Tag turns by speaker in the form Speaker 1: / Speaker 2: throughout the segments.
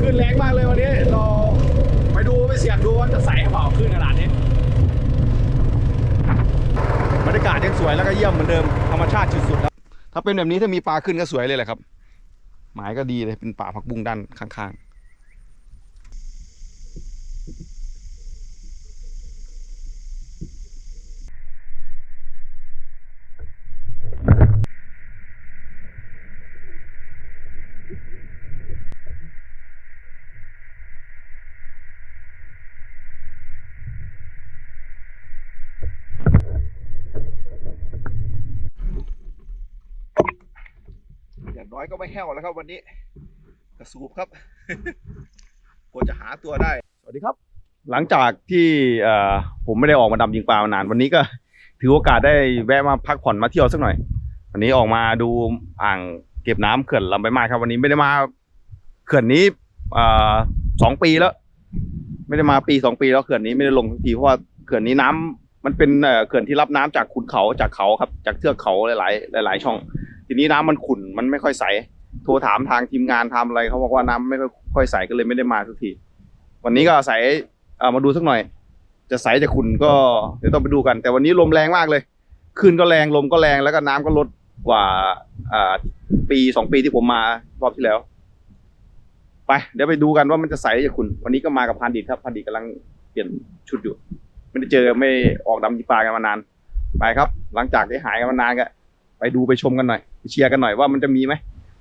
Speaker 1: ขึ้นแรงมากเลยวันนี้เราไปดูไปเสี่ยงดูว่าจะใสหรือเปล่าขึ้นขนาดนี้บรรยากาศยังสวยแล้วก็เยี่ยมเหมือนเดิมธรรมชาติสุดๆแล้วถ้าเป็นแบบนี้ถ้ามีปลาขึ้นก็สวยเลยแหละครับ หมายก็ดีเลยเป็นป่าผักบุ้งด้านข้างๆ อยก็ไม่แห้วแล้วครับวันนี้กระสูบครับกว่าจะหาตัวได้ สวัสดีครับ หลังจากที่ผมไม่ได้ออกมาดำยิงปลามานาน วันนี้ก็ถือโอกาสได้แวะมาพักผ่อนมาเที่ยวสักหน่อย วันนี้ออกมาดูอ่างเก็บน้ำเขื่อนลำไปมาครับ วันนี้ไม่ได้มาเขื่อนนี้อสองปีแล้ว ไม่ได้มาปีสองปีแล้วเขื่อนนี้ไม่ได้ลงทีเพราะว่าเขื่อนนี้น้ำมันเป็นเขื่อนที่รับน้ำจากขุนเขาจากเขาครับ จากเทือกเขาหลาย ๆ หลาย ๆ ช่อง ทีนี้น้ำมันขุ่นมันไม่ค่อยใส โทรถามทางทีมงานทำอะไรเขาบอกว่าน้ำไม่ค่อยใสก็เลยไม่ได้มาทุกที วันนี้ก็อาเอ่อมาดูสักหน่อย จะใสจะขุ่นก็เดี๋ยวต้องไปดูกัน แต่วันนี้ลมแรงมากเลยคลื่นก็แรงลมก็แรงแล้วก็น้ำก็ลดกว่าอปีสองปีที่ผมมารอบที่แล้ว ไป เดี๋ยวไปดูกันว่ามันจะใสจะขุ่นวันนี้ก็มากับพันดิตครับพันดิตกำลังเปลี่ยนชุดอยู่ ไม่ได้เจอไม่ออกดำจีปลากันมานาน ไปครับ หลังจากที่หายกันมานานก็ ไปดูไปชมกันหน่อยไปเชียร์กันหน่อยว่ามันจะมีไหม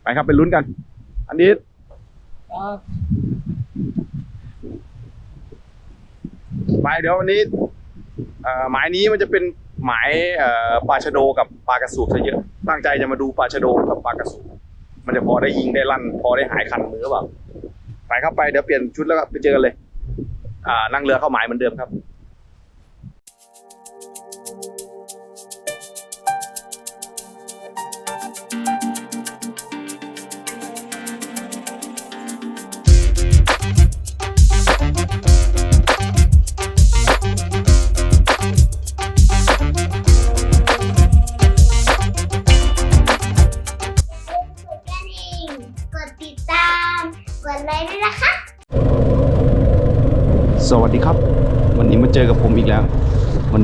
Speaker 1: ไปครับไปลุ้นกัน อันนี้ไปเดี๋ยววันนี้อ่อหมายนี้มันจะเป็นหมายปลาชะโดกับปลากระสูบซะเยอะ ตั้งใจจะมาดูปลาชะโดกับปลากระสูบมันจะพอได้ยิงได้ลั่น พอได้หายคันมือหรือเปล่าไปครับไปเดี๋ยวเปลี่ยนชุดแล้วก็ไปเจอกันเลย อ่านั่งเรือเข้าหมายเหมือนเดิมครับ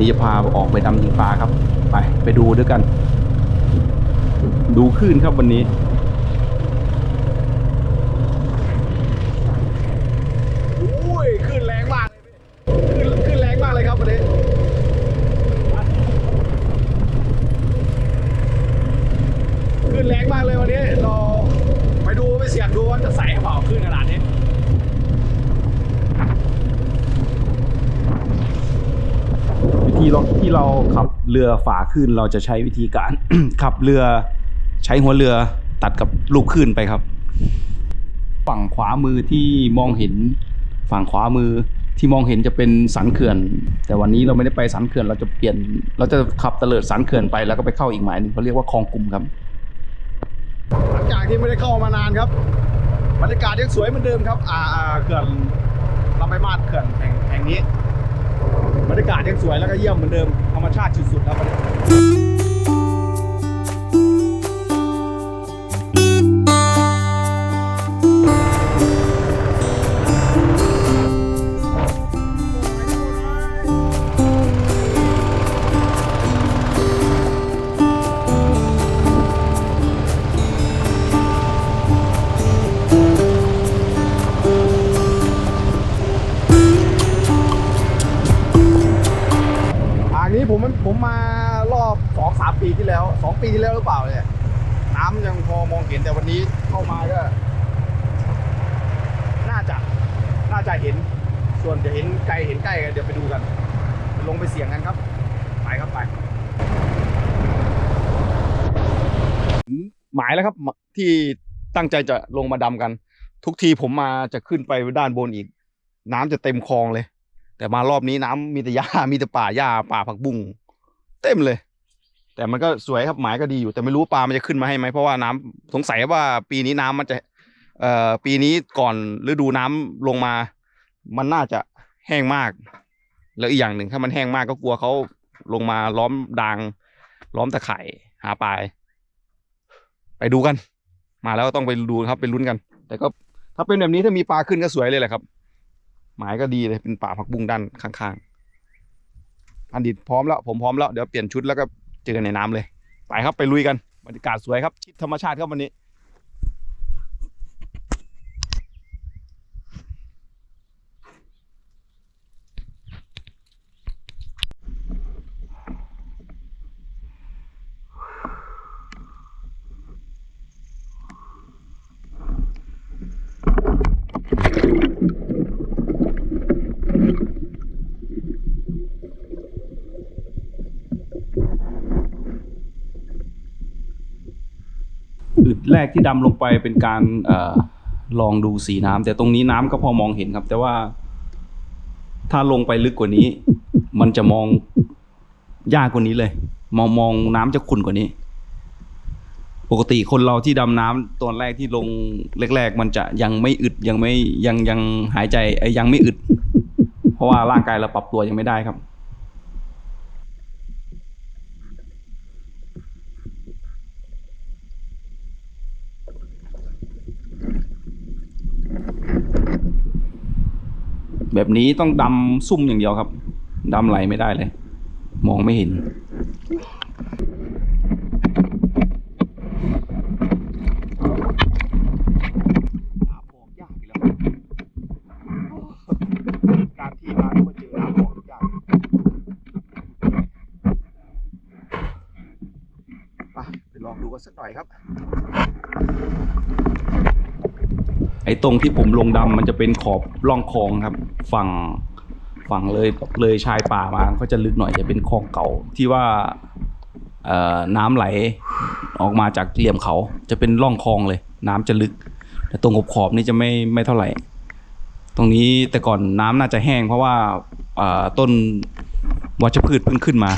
Speaker 2: นี้
Speaker 1: จะพาออกไปดำยิงปลาครับ ไปไปดูด้วยกัน ดูคลื่นครับวันนี้ โอ้ยคลื่นแรงมากเลยพี่คลื่นคลื่นแรงมากเลยครับวันนี้ คลื่นแรงมากเลยวันนี้ เราไปดูไปเสี่ยงดูว่าจะใสหรือเปล่าคลื่นขนาดนี้ วิธีเราที่เราขับ เรือฝ่าคลื่นเราจะใช้วิธีการ ขับเรือใช้หัวเรือตัดกับลูกคลื่นไปครับ ฝั่งขวามือที่มองเห็น ฝั่งขวามือที่มองเห็นจะเป็นสันเขื่อน แต่วันนี้เราไม่ได้ไปสันเขื่อนเราจะเปลี่ยน เราจะขับเตลิดสันเขื่อนไปแล้วก็ไปเข้าอีกหมายหนึ่งเขาเรียกว่าคลองกลุ่มครับ หลังจากที่ไม่ได้เข้ามานานครับบรรยากาศยังสวยเหมือนเดิมครับ อ่าเขื่อนลำไปมาดเขื่อนแห่งนี้ บรรยากาศยังสวยแล้วก็เยี่ยมเหมือนเดิมธรรมชาติสุดๆแล้ว ผมมมารอบสองสามปีที่แล้วสองปีที่แล้วหรือเปล่าเนี่ยน้ำยังพอมองเห็นแต่วันนี้เข้ามาก็ น่าจะน่าจะเห็น ส่วนจะเห็นไกลเห็นใกล้กันเดี๋ยวไปดูกัน ลงไปเสี่ยงกันครับไปครับไปหมายแล้วครับที่ตั้งใจจะลงมาดำกัน ทุกทีผมมาจะขึ้นไปด้านบนอีก น้ำจะเต็มคลองเลย แต่มารอบนี้น้ำมีแต่หญ้ามีแต่ป่าหญ้าป่าผักบุ้ง เต็มเลย แต่มันก็สวยครับหมายก็ดีอยู่แต่ไม่รู้ปลามันจะขึ้นมาให้ไหมเพราะว่าน้ำสงสัยว่าปีนี้น้ำมันจะ เอ่อปีนี้ก่อนฤดูน้ำลงมา มันน่าจะแห้งมาก แล้วอีกอย่างหนึ่งถ้ามันแห้งมากก็กลัวเขาลงมาล้อมดางล้อมตะไคร่หาปลาไปดูกัน มาแล้วก็ต้องไปดูครับไปลุ้นกัน แต่ก็
Speaker 3: ถ้าเป็นแบบนี้ถ้ามีปลาขึ้นก็สวยเลยแหละครับ หมายก็ดีเลยเป็นป่าผักบุ้งด้านข้างๆ อันดิตพร้อมแล้วผมพร้อมแล้วเดี๋ยวเปลี่ยนชุดแล้วก็เจอกันในน้ำเลย ไปครับไปลุยกันบรรยากาศสวยครับชิดธรรมชาติครับวันนี้
Speaker 1: แรกที่ดำลงไปเป็นการอลองดูสีน้ำแต่ตรงนี้น้ำก็พอมองเห็นครับ แต่ว่าถ้าลงไปลึกกว่านี้ มันจะมองยากกว่านี้เลย มองมองน้ำจะขุ่นกว่านี้ ปกติคนเราที่ดำน้ำตอนแรกที่ลงแรก ๆ มันจะยังไม่อึดยังไม่ยังยังหายใจเอ้ยังไม่อึด เพราะว่าร่างกายเราปรับตัวยังไม่ได้ครับ แบบนี้ต้องดำซุ่มอย่างเดียวครับดำไหลไม่ได้เลย มองไม่เห็น
Speaker 3: กยากอยู่แล้วการที่มาก็มาเจอน้ำออกยากไปไปลองดูกันสักหน่อยครับ
Speaker 1: ไอ้ตรงที่ผมลงดำมันจะเป็นขอบร่องคลองครับ ฝั่งฝั่งเลยเลยชายป่ามาก็จะลึกหน่อยจะเป็นคลองเก่าที่ว่าน้ำไหลออกมาจากเหลี่ยมเขาจะเป็นร่องคลองเลย น้ำจะลึก แต่ตรงขอบขอบนี่จะไม่ไม่เท่าไหร่ ตรงนี้แต่ก่อนน้ำน่าจะแห้งเพราะว่าต้นวัชพืชเพิ่งขึ้นมา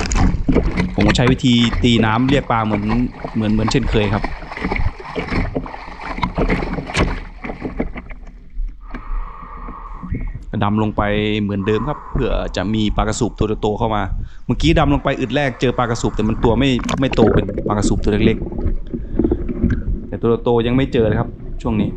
Speaker 1: ผมก็ใช้วิธีตีน้ำเรียกปลาเหมือนเหมือนเหมือนเช่นเคยครับ ดำลงไปเหมือนเดิมครับเพื่อจะมีปลากระสูบตัวโตๆเข้ามา เมื่อกี้ดำลงไปอึดแรกเจอปลากระสูบแต่มันตัวไม่ไม่โตเป็นปลากระสูบตัวเล็กๆแต่ตัวโตยังไม่เจอเลยครับ ช่วงนี้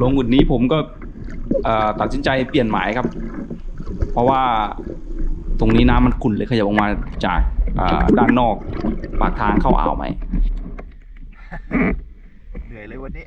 Speaker 1: ลงอุดนี้ผมก็ตัดสินใจเปลี่ยนหมายครับ เพราะว่าตรงนี้น้ำมันขุ่นเลยขยับออกมาจากด้านนอกปากทางเข้าอ่าวไหม
Speaker 3: เหนื่อยเลยวันนี้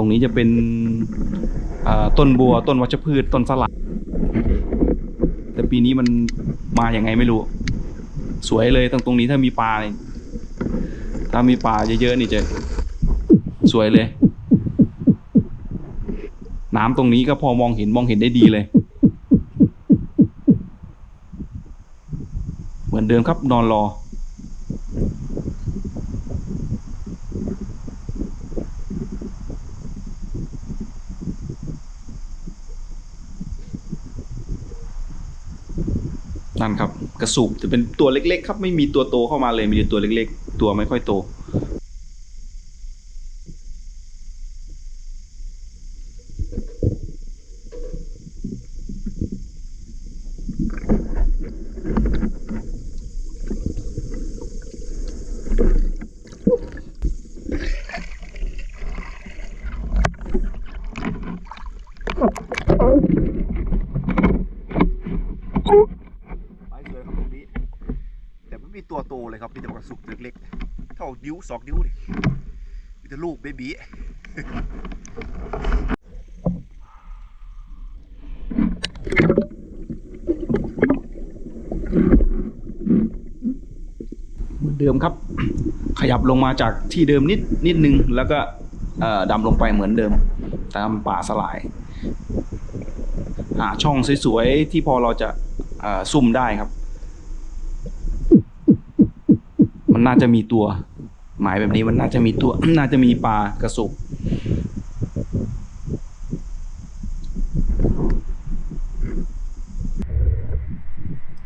Speaker 1: ตรง นี้จะเป็นต้นบัวต้นวัชพืชต้นสลัดแต่ปีนี้มันมาอย่างไงไม่รู้ สวยเลยตรงตรงนี้ถ้ามีปลาถ้ามีปลาเยอะๆนี่จะสวยเลย น้ำตรงนี้ก็พอมองเห็นมองเห็นได้ดีเลย เหมือนเดิมครับนอนรอันครับ กระสูบจะเป็นตัวเล็กๆ ครับ ไม่มีตัวโตเข้ามาเลยมีแต่ตัวเล็ก ๆ ตัวไม่ค่อยโต
Speaker 3: ไม้สวยครับตรงนี้ แต่ไม่มีตัวโตเลย
Speaker 4: ล็กๆเท่านิ้ วสองนิ้วดิมีแต่ลูกเบบี
Speaker 1: เหมือนเดิมครับ ขยับลงมาจากที่เดิมนิดนิดนึง แล้วก็ดำลงไปเหมือนเดิม ตามป่าสลายหาช่องสวยๆ ที่พอเราจะซุ่มได้ครับ มันน่าจะมีตัว หมายแบบนี้มันน่าจะมีตัว น่าจะมีปลากระสุบ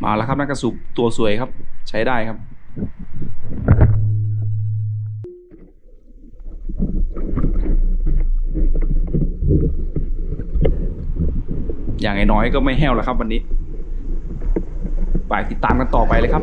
Speaker 1: มาแล้วครับนักกระสุบตัวสวยครับ ใช้ได้ครับ อย่างน้อยก็ไม่แห้วแล้วครับวันนี้ไปติดตามกันต่อไปเลยครับ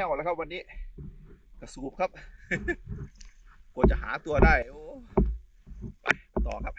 Speaker 4: ห้วแล้วครับวันนี้กระสูบครับกว่าจะหาตัวได้โอ้ไปต่อครับ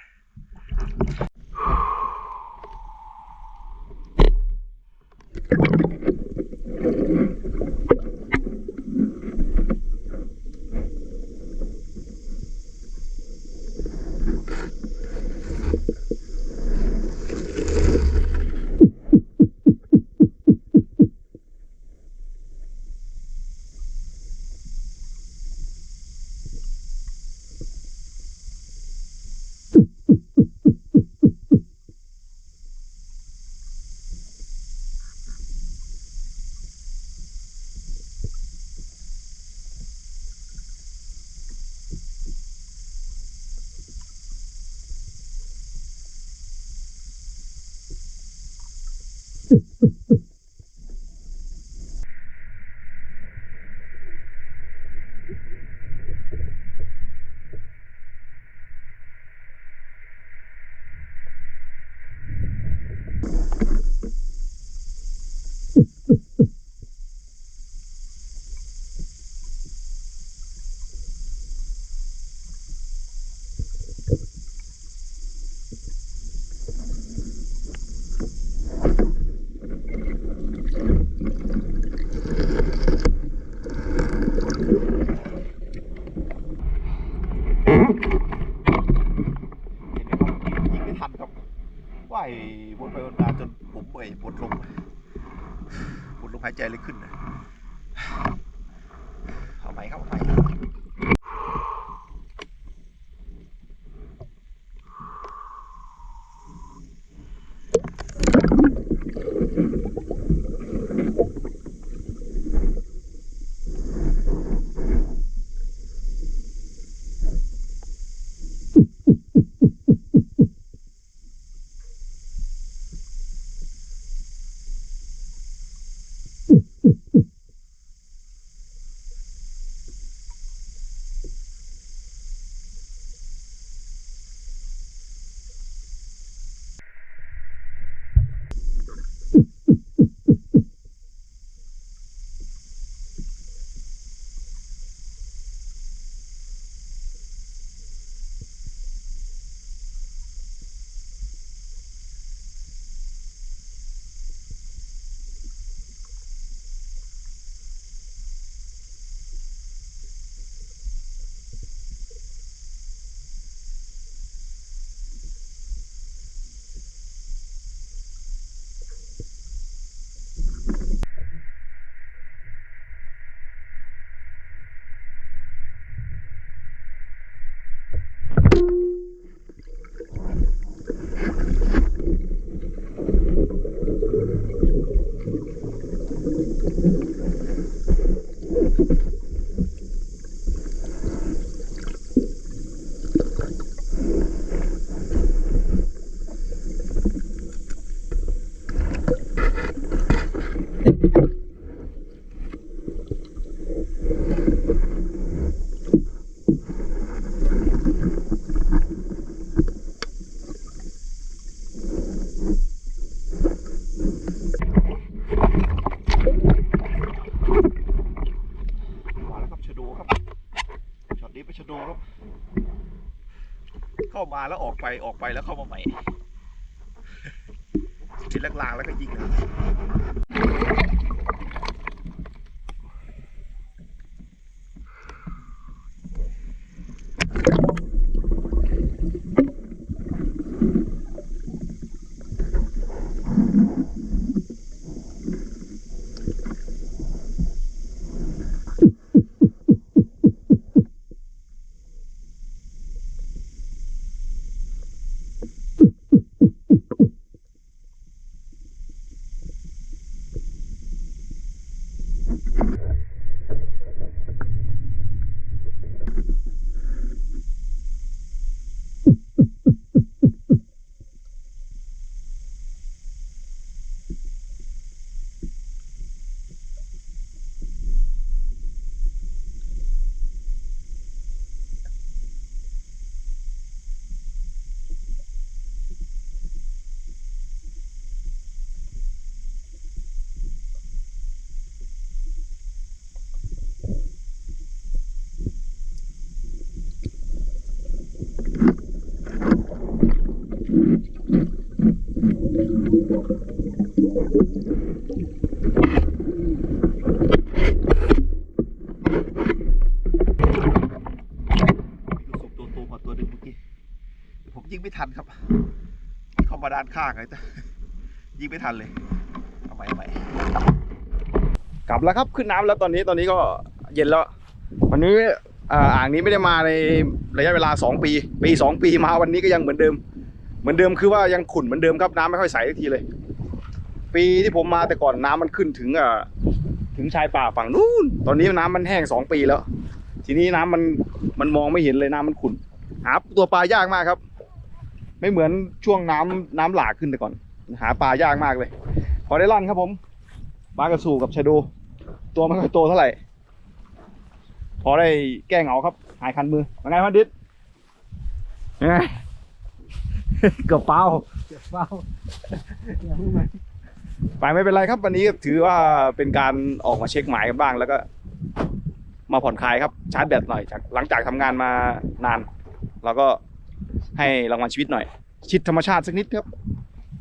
Speaker 4: มา
Speaker 1: แล้วออกไปออกไปแล้วเข้ามาใหม่กินลางๆแล้วก็ยิงนะ ผมยิงไม่ทันครับเข้ามาด้านข้างเลยแต่ยิงไม่ทันเลยเอาใหม่เอาใหม่กลับแล้วครับขึ้นน้ำแล้วตอนนี้ตอนนี้ก็เย็นแล้ววันนี้อ่าอ่างนี้ไม่ได้มาในระยะเวลาสองปี ปีสองปีมาวันนี้ก็ยังเหมือนเดิม เหมือนเดิมคือว่ายังขุ่นเหมือนเดิมครับน้ำไม่ค่อยใสสักทีเลย ปีที่ผมมาแต่ก่อนน้ำมันขึ้นถึงอ่าถึงชายป่าฝั่งนู้นตอนนี้น้ำมันแห้งสองปีแล้ว ทีนี้น้ำมันมันมองไม่เห็นเลยน้ำมันขุ่นหาตัวปลายากมากครับ ไม่เหมือนช่วงน้ำน้ำหลากขึ้นแต่ก่อน หาปลายากมากเลย พอได้ลั่นครับผมปลากระสูกับชะโดตัวไม่ค่อยโตเท่าไหร่ พอได้แก้เหงาครับ หายคันมือเป็นไงพันดิษยังไงเกือบเป้า
Speaker 5: เฝ้าอย่าเพิ่งมา
Speaker 1: ไปไม่เป็นไรครับ วันนี้ถือว่าเป็นการออกมาเช็คหมายกันบ้างแล้วก็ มาผ่อนคลายครับชาร์จแบตหน่อยจากหลังจากทำงานมานานเราก็ ให้รางวัลชีวิตหน่อย ชิดธรรมชาติสักนิดครับ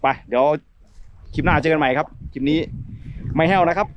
Speaker 1: ไป เดี๋ยวคลิปหน้าเจอกันใหม่ครับ คลิปนี้ไม่แห้วนะครับ